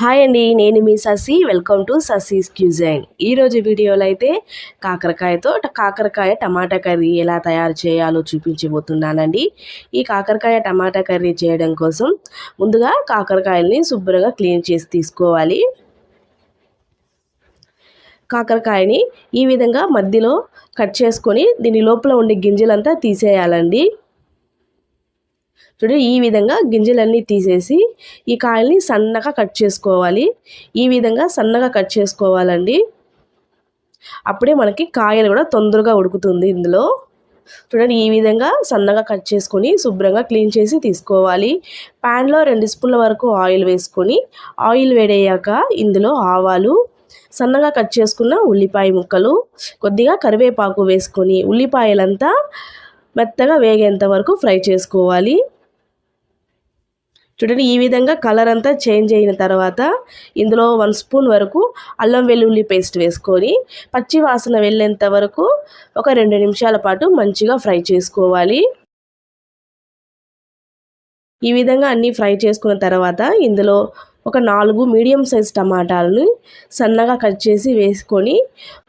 Hi అండి నేను మీ Sasi. Welcome to Sasi's cuisine ఈరోజు వీడియోలో అయితే కాకరకాయతో కాకరకాయ టమాటా కర్రీ ఎలా తయారు చేయాలో చూపించబోతున్నానండి. ఈ కాకరకాయ టమాటా కర్రీ చేయడం కోసం ముందుగా కాకరకాయల్ని శుభ్రంగా క్లీన్ చేసి తీసుకోవాలి. కాకరకాయని ఈ విధంగా మధ్యలో కట్ చేసుకొని దీని లోపల ఉండే గింజలంతా తీసేయాలండి. చూడండి ఈ విధంగా గింజలన్నీ తీసేసి ఈ కాయల్ని సన్నగా కట్ చేసుకోవాలి. ఈ విధంగా సన్నగా కట్ చేసుకోవాలండి. అప్పుడే మనకి కాయలు కూడా తొందరగా ఉడుకుతుంది ఇందులో. చూడండి ఈ విధంగా సన్నగా కట్ చేసుకొని శుభ్రంగా క్లీన్ చేసి తీసుకోవాలి. ప్యాన్లో రెండు స్పూన్ల వరకు ఆయిల్ వేసుకొని ఆయిల్ వేడయ్యాక ఇందులో ఆవాలు సన్నగా కట్ చేసుకున్న ఉల్లిపాయ ముక్కలు కొద్దిగా కరివేపాకు వేసుకొని ఉల్లిపాయలంతా మెత్తగా వేగేంత వరకు ఫ్రై చేసుకోవాలి. చూడండి ఈ విధంగా కలర్ అంతా చేంజ్ అయిన తర్వాత ఇందులో వన్ స్పూన్ వరకు అల్లం వెల్లుల్లి పేస్ట్ వేసుకొని పచ్చి వాసన వెళ్ళేంత వరకు ఒక రెండు నిమిషాల పాటు మంచిగా ఫ్రై చేసుకోవాలి. ఈ విధంగా అన్నీ ఫ్రై చేసుకున్న తర్వాత ఇందులో ఒక నాలుగు మీడియం సైజ్ టమాటాలను సన్నగా కట్ చేసి వేసుకొని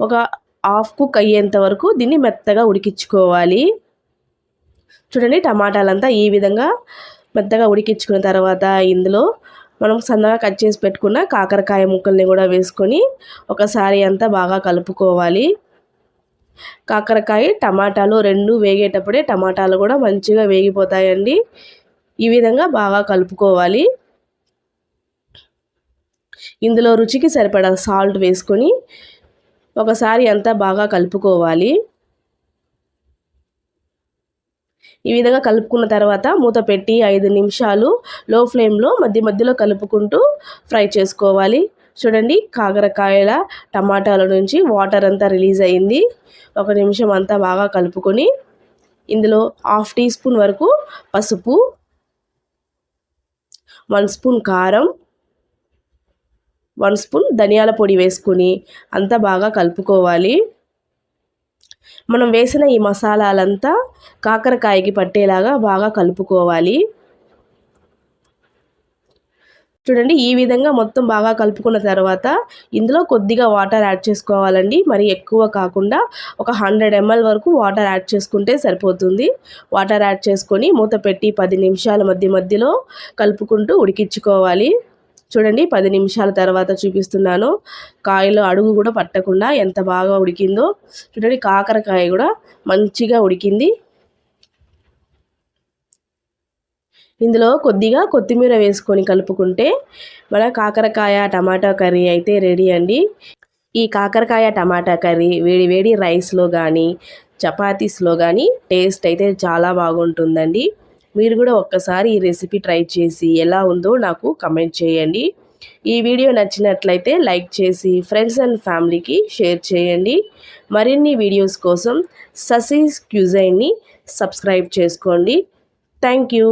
ఒక హాఫ్ కుక్ అయ్యేంత వరకు దీన్ని మెత్తగా ఉడికించుకోవాలి. చూడండి టమాటాలంతా ఈ విధంగా మెత్తగా ఉడికించుకున్న తర్వాత ఇందులో మనం సన్నగా కట్ చేసి పెట్టుకున్న కాకరకాయ ముక్కల్ని కూడా వేసుకొని ఒకసారి అంతా బాగా కలుపుకోవాలి. కాకరకాయ టమాటాలు రెండు వేగేటప్పుడే టమాటాలు కూడా మంచిగా వేగిపోతాయండి. ఈ విధంగా బాగా కలుపుకోవాలి. ఇందులో రుచికి సరిపడా సాల్ట్ వేసుకొని ఒకసారి అంతా బాగా కలుపుకోవాలి. ఈ విధంగా కలుపుకున్న తర్వాత మూత పెట్టి ఐదు నిమిషాలు లో ఫ్లేమ్లో మధ్య మధ్యలో కలుపుకుంటూ ఫ్రై చేసుకోవాలి. చూడండి కాకరకాయల టమాటాల నుంచి వాటర్ అంతా రిలీజ్ అయింది. ఒక నిమిషం అంతా బాగా కలుపుకొని ఇందులో హాఫ్ టీ స్పూన్ వరకు పసుపు వన్ స్పూన్ కారం వన్ స్పూన్ ధనియాల పొడి వేసుకొని అంతా బాగా కలుపుకోవాలి. మనం వేసిన ఈ మసాలాలంతా కాకరకాయకి పట్టేలాగా బాగా కలుపుకోవాలి. చూడండి ఈ విధంగా మొత్తం బాగా కలుపుకున్న తర్వాత ఇందులో కొద్దిగా వాటర్ యాడ్ చేసుకోవాలండి. మరి ఎక్కువ కాకుండా ఒక హండ్రెడ్ ఎంఎల్ వరకు వాటర్ యాడ్ చేసుకుంటే సరిపోతుంది. వాటర్ యాడ్ చేసుకొని మూత పెట్టి పది నిమిషాల మధ్య మధ్యలో కలుపుకుంటూ ఉడికించుకోవాలి. చూడండి పది నిమిషాల తర్వాత చూపిస్తున్నాను. కాయలో అడుగు కూడా పట్టకుండా ఎంత బాగా ఉడికిందో. చూడండి కాకరకాయ కూడా మంచిగా ఉడికింది. ఇందులో కొద్దిగా కొత్తిమీర వేసుకొని కలుపుకుంటే మన కాకరకాయ టమాటా కర్రీ అయితే రెడీ అండి. ఈ కాకరకాయ టమాటా కర్రీ వేడి వేడి రైస్లో కానీ చపాతీస్లో కానీ టేస్ట్ అయితే చాలా బాగుంటుందండి. మీరు కూడా ఒక్కసారి ఈ రెసిపీ ట్రై చేసి ఎలా ఉందో నాకు కమెంట్ చేయండి. ఈ వీడియో నచ్చినట్లయితే లైక్ చేసి ఫ్రెండ్స్ అండ్ ఫ్యామిలీకి షేర్ చేయండి. మరిన్ని వీడియోస్ కోసం ససీస్ క్యూజైన్ని సబ్స్క్రైబ్ చేసుకోండి. Thank you.